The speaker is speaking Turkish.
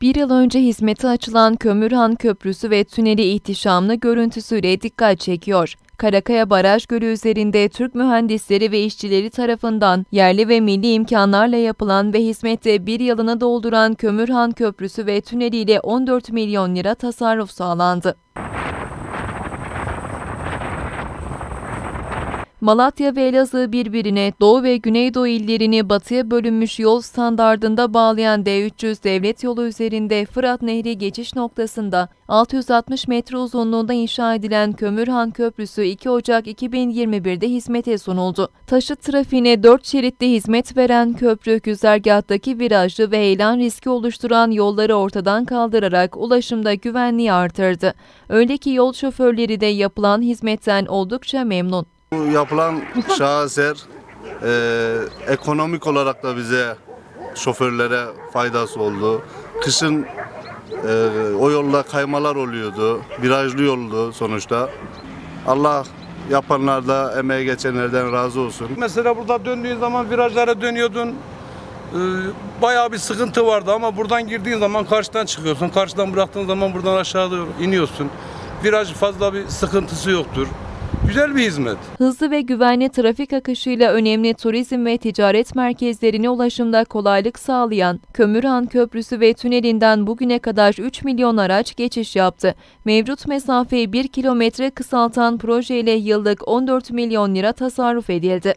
Bir yıl önce hizmete açılan Kömürhan Köprüsü ve tüneli ihtişamlı görüntüsüyle dikkat çekiyor. Karakaya Baraj Gölü üzerinde Türk mühendisleri ve işçileri tarafından yerli ve milli imkanlarla yapılan ve hizmette bir yılını dolduran Kömürhan Köprüsü ve tüneliyle 14 milyon lira tasarruf sağlandı. Malatya ve Elazığ birbirine, Doğu ve Güneydoğu illerini batıya bölünmüş yol standardında bağlayan D300 devlet yolu üzerinde Fırat Nehri geçiş noktasında 660 metre uzunluğunda inşa edilen Kömürhan Köprüsü 2 Ocak 2021'de hizmete sunuldu. Taşıt trafiğine 4 şeritte hizmet veren köprü güzergahtaki virajlı ve heyelan riski oluşturan yolları ortadan kaldırarak ulaşımda güvenliği artırdı. Öyle ki yol şoförleri de yapılan hizmetten oldukça memnun. Bu yapılan şaheser e, ekonomik olarak da bize şoförlere faydası oldu. Kışın e, o yolda kaymalar oluyordu. Virajlı yoldu sonuçta. Allah yapanlar da emeğe geçenlerden razı olsun. Mesela burada döndüğün zaman virajlara dönüyordun. Ee, bayağı bir sıkıntı vardı ama buradan girdiğin zaman karşıdan çıkıyorsun. Karşıdan bıraktığın zaman buradan aşağı doğru iniyorsun. Viraj fazla bir sıkıntısı yoktur. Güzel bir hizmet. Hızlı ve güvenli trafik akışıyla önemli turizm ve ticaret merkezlerine ulaşımda kolaylık sağlayan Kömürhan Köprüsü ve tünelinden bugüne kadar 3 milyon araç geçiş yaptı. Mevcut mesafeyi 1 kilometre kısaltan projeyle yıllık 14 milyon lira tasarruf edildi.